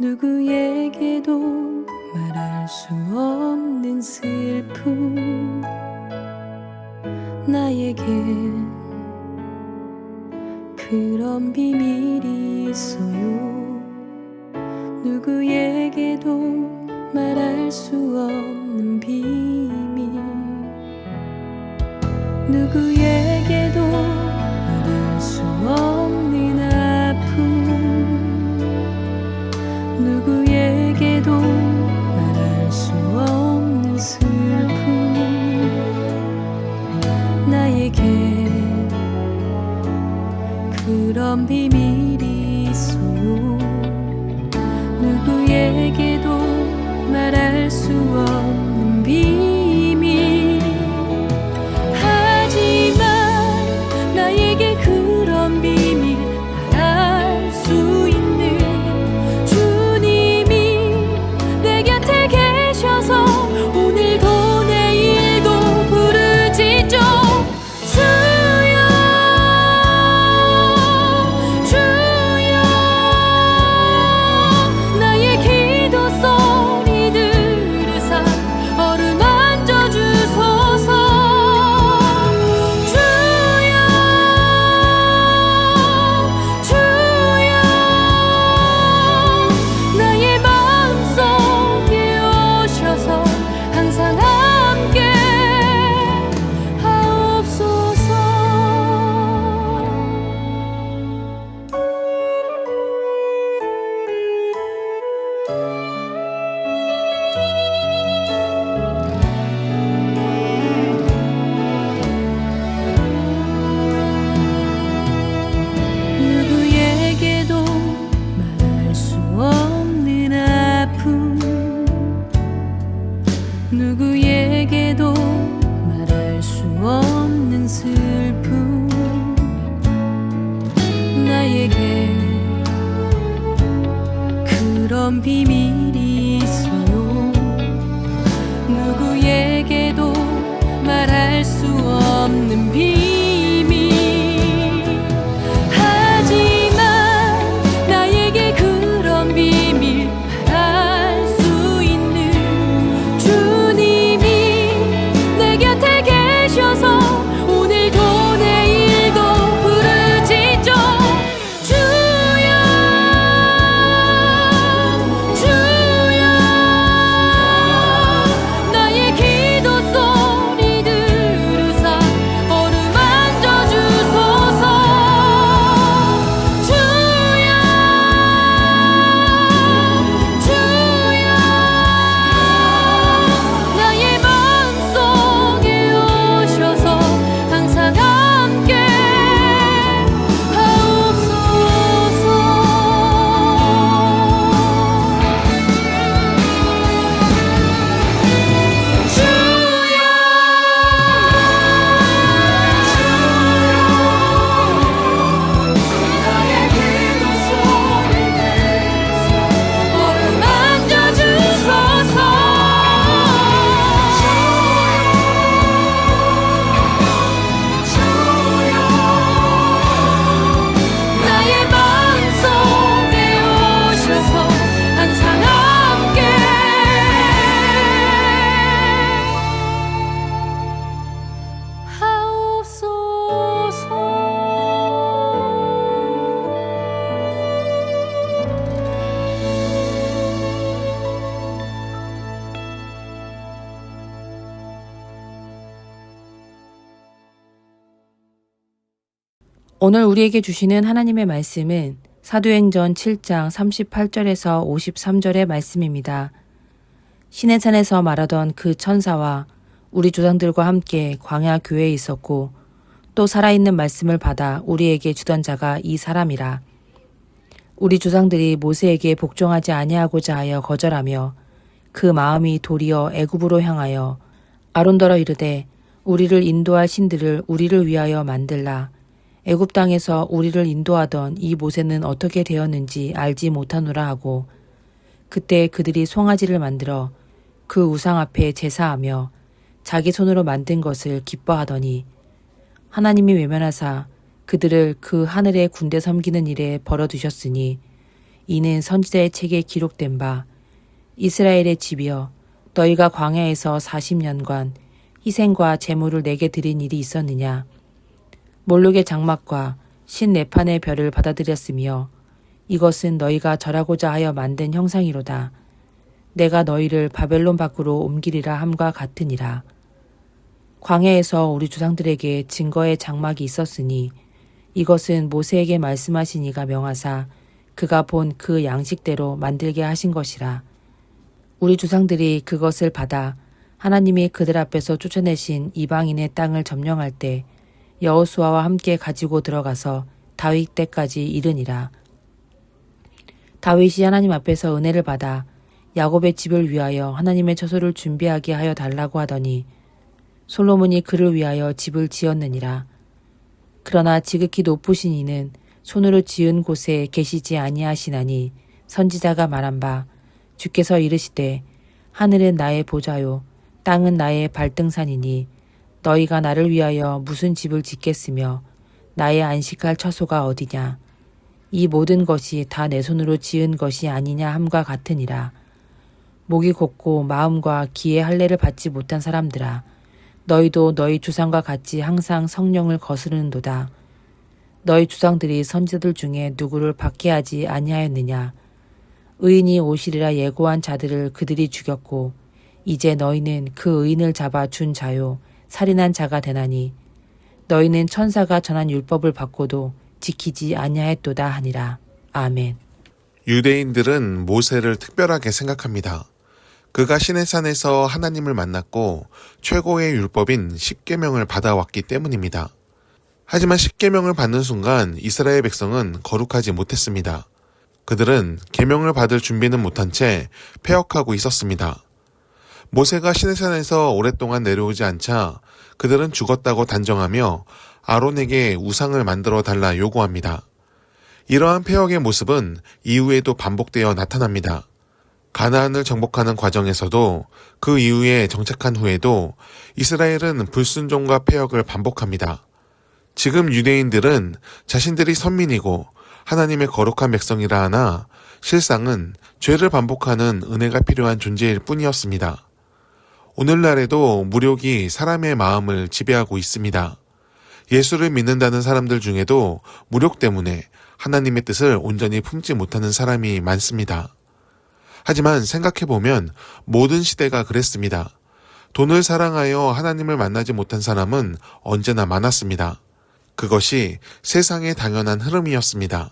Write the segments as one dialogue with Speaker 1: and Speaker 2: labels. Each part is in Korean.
Speaker 1: 누구에게도 말할 수 없는 슬픔. 나에게 그런 비밀이 있어요. 누구에게도 말할 수 없는 비밀. 누구에게도 말할 수 없는
Speaker 2: 오늘 우리에게 주시는 하나님의 말씀은 사도행전 7장 38절에서 53절의 말씀입니다. 신의 산에서 말하던 그 천사와 우리 조상들과 함께 광야 교회에 있었고 또 살아있는 말씀을 받아 우리에게 주던 자가 이 사람이라. 우리 조상들이 모세에게 복종하지 아니하고자 하여 거절하며 그 마음이 도리어 애굽으로 향하여 아론더러 이르되 우리를 인도할 신들을 우리를 위하여 만들라. 애굽 땅에서 우리를 인도하던 이 모세는 어떻게 되었는지 알지 못하노라 하고 그때 그들이 송아지를 만들어 그 우상 앞에 제사하며 자기 손으로 만든 것을 기뻐하더니 하나님이 외면하사 그들을 그 하늘의 군대 섬기는 일에 벌어두셨으니 이는 선지자의 책에 기록된 바 이스라엘의 집이여 너희가 광야에서 40년간 희생과 제물을 내게 드린 일이 있었느냐 몰록의 장막과 신네판의 별을 받아들였으며 이것은 너희가 절하고자 하여 만든 형상이로다 내가 너희를 바벨론 밖으로 옮기리라 함과 같으니라 광야에서 우리 조상들에게 증거의 장막이 있었으니 이것은 모세에게 말씀하신 이가 명하사 그가 본 그 양식대로 만들게 하신 것이라. 우리 조상들이 그것을 받아 하나님이 그들 앞에서 쫓아내신 이방인의 땅을 점령할 때 여호수아와 함께 가지고 들어가서 다윗 때까지 이르니라. 다윗이 하나님 앞에서 은혜를 받아 야곱의 집을 위하여 하나님의 처소를 준비하게 하여 달라고 하더니 솔로몬이 그를 위하여 집을 지었느니라. 그러나 지극히 높으신 이는 손으로 지은 곳에 계시지 아니하시나니 선지자가 말한 바 주께서 이르시되 하늘은 나의 보좌요 땅은 나의 발등산이니 너희가 나를 위하여 무슨 집을 짓겠으며 나의 안식할 처소가 어디냐 이 모든 것이 다 내 손으로 지은 것이 아니냐 함과 같으니라 목이 곧고 마음과 귀의 할례를 받지 못한 사람들아 너희도 너희 주상과 같이 항상 성령을 거스르는도다. 너희 주상들이 선지자들 중에 누구를 받게 하지 아니하였느냐? 의인이 오시리라 예고한 자들을 그들이 죽였고 이제 너희는 그 의인을 잡아 준 자요 살인한 자가 되나니 너희는 천사가 전한 율법을 받고도 지키지 아니하였도다 하니라. 아멘.
Speaker 3: 유대인들은 모세를 특별하게 생각합니다. 그가 시내산에서 하나님을 만났고 최고의 율법인 십계명을 받아왔기 때문입니다. 하지만 십계명을 받는 순간 이스라엘 백성은 거룩하지 못했습니다. 그들은 계명을 받을 준비는 못한 채 폐역하고 있었습니다. 모세가 시내산에서 오랫동안 내려오지 않자 그들은 죽었다고 단정하며 아론에게 우상을 만들어 달라 요구합니다. 이러한 폐역의 모습은 이후에도 반복되어 나타납니다. 가나안을 정복하는 과정에서도 그 이후에 정착한 후에도 이스라엘은 불순종과 폐역을 반복합니다. 지금 유대인들은 자신들이 선민이고 하나님의 거룩한 백성이라 하나 실상은 죄를 반복하는 은혜가 필요한 존재일 뿐이었습니다. 오늘날에도 무력이 사람의 마음을 지배하고 있습니다. 예수를 믿는다는 사람들 중에도 무력 때문에 하나님의 뜻을 온전히 품지 못하는 사람이 많습니다. 하지만 생각해보면 모든 시대가 그랬습니다. 돈을 사랑하여 하나님을 만나지 못한 사람은 언제나 많았습니다. 그것이 세상의 당연한 흐름이었습니다.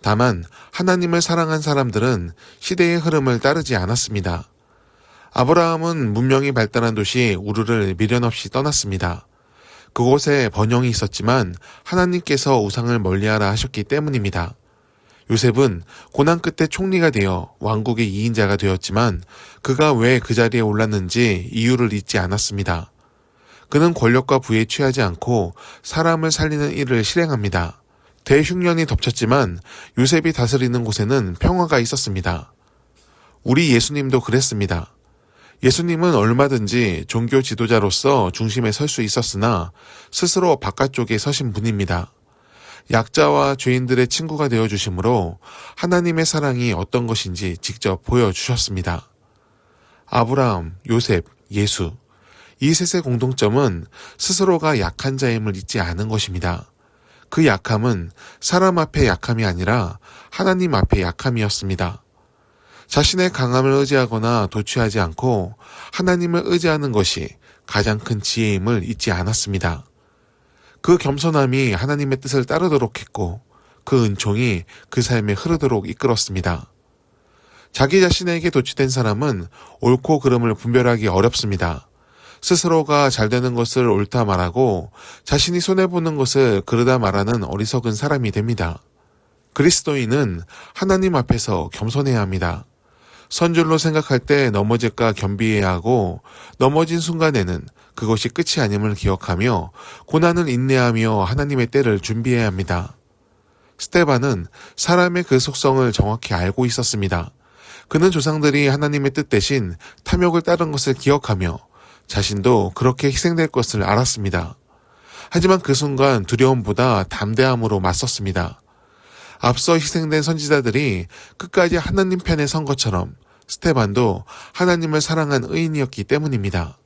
Speaker 3: 다만 하나님을 사랑한 사람들은 시대의 흐름을 따르지 않았습니다. 아브라함은 문명이 발달한 도시 우르를 미련 없이 떠났습니다. 그곳에 번영이 있었지만 하나님께서 우상을 멀리하라 하셨기 때문입니다. 요셉은 고난 끝에 총리가 되어 왕국의 2인자가 되었지만 그가 왜 그 자리에 올랐는지 이유를 잊지 않았습니다. 그는 권력과 부에 취하지 않고 사람을 살리는 일을 실행합니다. 대흉년이 덮쳤지만 요셉이 다스리는 곳에는 평화가 있었습니다. 우리 예수님도 그랬습니다. 예수님은 얼마든지 종교 지도자로서 중심에 설 수 있었으나 스스로 바깥쪽에 서신 분입니다. 약자와 죄인들의 친구가 되어 주심으로 하나님의 사랑이 어떤 것인지 직접 보여 주셨습니다. 아브라함, 요셉, 예수. 이 셋의 공통점은 스스로가 약한 자임을 잊지 않은 것입니다. 그 약함은 사람 앞에 약함이 아니라 하나님 앞에 약함이었습니다. 자신의 강함을 의지하거나 도취하지 않고 하나님을 의지하는 것이 가장 큰 지혜임을 잊지 않았습니다. 그 겸손함이 하나님의 뜻을 따르도록 했고 그 은총이 그 삶에 흐르도록 이끌었습니다. 자기 자신에게 도취된 사람은 옳고 그름을 분별하기 어렵습니다. 스스로가 잘 되는 것을 옳다 말하고 자신이 손해보는 것을 그르다 말하는 어리석은 사람이 됩니다. 그리스도인은 하나님 앞에서 겸손해야 합니다. 선줄로 생각할 때 넘어질까 겸비해야 하고 넘어진 순간에는 그것이 끝이 아님을 기억하며 고난을 인내하며 하나님의 때를 준비해야 합니다. 스테반은 사람의 그 속성을 정확히 알고 있었습니다. 그는 조상들이 하나님의 뜻 대신 탐욕을 따른 것을 기억하며 자신도 그렇게 희생될 것을 알았습니다. 하지만 그 순간 두려움보다 담대함으로 맞섰습니다. 앞서 희생된 선지자들이 끝까지 하나님 편에 선 것처럼 스테반도 하나님을 사랑한 의인이었기 때문입니다.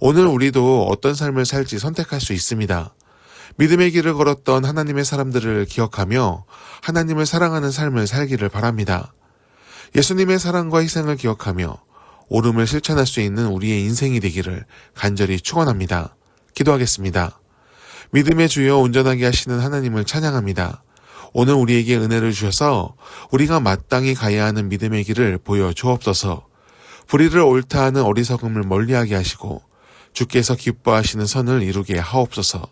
Speaker 3: 오늘 우리도 어떤 삶을 살지 선택할 수 있습니다. 믿음의 길을 걸었던 하나님의 사람들을 기억하며 하나님을 사랑하는 삶을 살기를 바랍니다. 예수님의 사랑과 희생을 기억하며 오름을 실천할 수 있는 우리의 인생이 되기를 간절히 축원합니다. 기도하겠습니다. 믿음의 주여 온전하게 하시는 하나님을 찬양합니다. 오늘 우리에게 은혜를 주셔서 우리가 마땅히 가야 하는 믿음의 길을 보여 주옵소서. 불의를 옳다 하는 어리석음을 멀리하게 하시고 주께서 기뻐하시는 선을 이루게 하옵소서.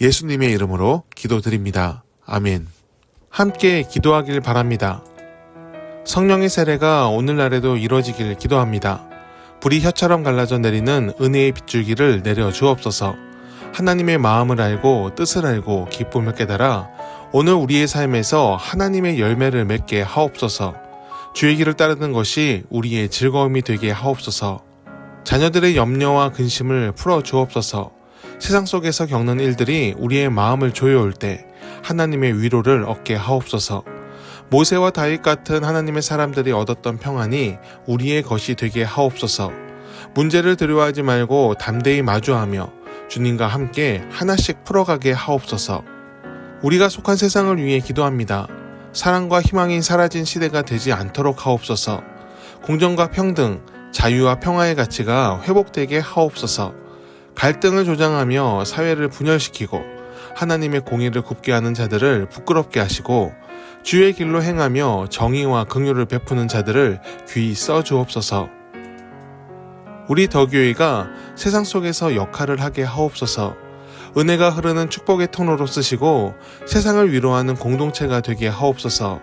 Speaker 3: 예수님의 이름으로 기도드립니다. 아멘. 함께 기도하길 바랍니다. 성령의 세례가 오늘날에도 이루어지길 기도합니다. 불이 혀처럼 갈라져 내리는 은혜의 빗줄기를 내려 주옵소서. 하나님의 마음을 알고 뜻을 알고 기쁨을 깨달아 오늘 우리의 삶에서 하나님의 열매를 맺게 하옵소서. 주의 길을 따르는 것이 우리의 즐거움이 되게 하옵소서. 자녀들의 염려와 근심을 풀어 주옵소서. 세상 속에서 겪는 일들이 우리의 마음을 조여올 때 하나님의 위로를 얻게 하옵소서. 모세와 다윗 같은 하나님의 사람들이 얻었던 평안이 우리의 것이 되게 하옵소서. 문제를 두려워하지 말고 담대히 마주하며 주님과 함께 하나씩 풀어가게 하옵소서. 우리가 속한 세상을 위해 기도합니다. 사랑과 희망이 사라진 시대가 되지 않도록 하옵소서. 공정과 평등, 자유와 평화의 가치가 회복되게 하옵소서. 갈등을 조장하며 사회를 분열시키고 하나님의 공의를 굽게 하는 자들을 부끄럽게 하시고 주의 길로 행하며 정의와 긍휼을 베푸는 자들을 귀히 써 주옵소서. 우리 더교회가 세상 속에서 역할을 하게 하옵소서. 은혜가 흐르는 축복의 통로로 쓰시고 세상을 위로하는 공동체가 되게 하옵소서.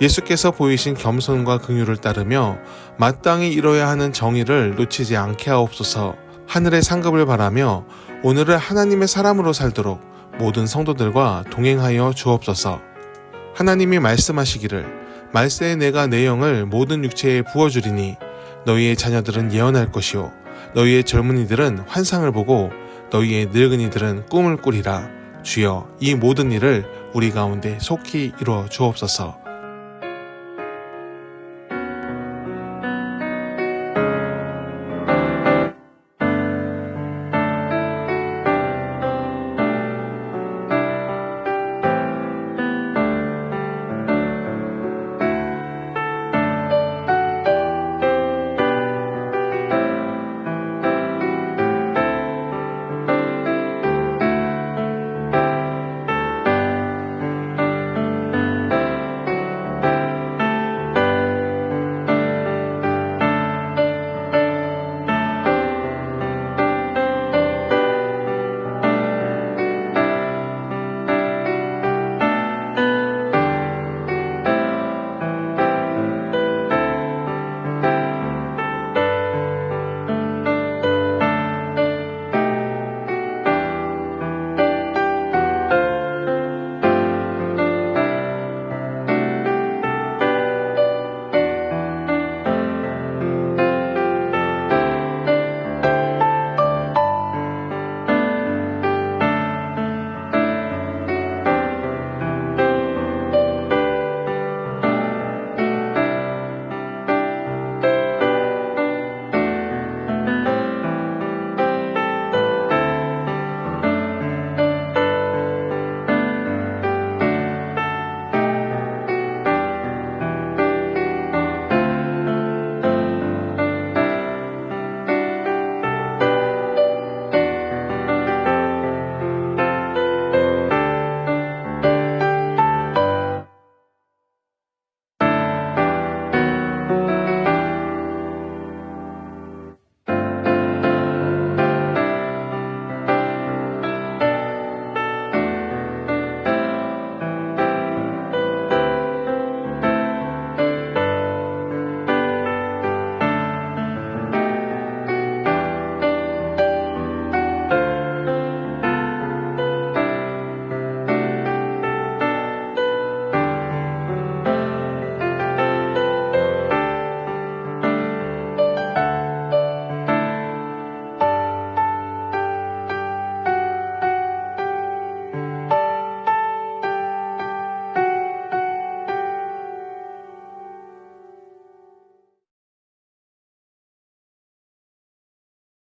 Speaker 3: 예수께서 보이신 겸손과 긍휼을 따르며 마땅히 이뤄야 하는 정의를 놓치지 않게 하옵소서. 하늘의 상급을 바라며 오늘을 하나님의 사람으로 살도록 모든 성도들과 동행하여 주옵소서. 하나님이 말씀하시기를 말세에 내가 내 영을 모든 육체에 부어 주리니 너희의 자녀들은 예언할 것이요 너희의 젊은이들은 환상을 보고 너희의 늙은이들은 꿈을 꾸리라. 주여 이 모든 일을 우리 가운데 속히 이루어 주옵소서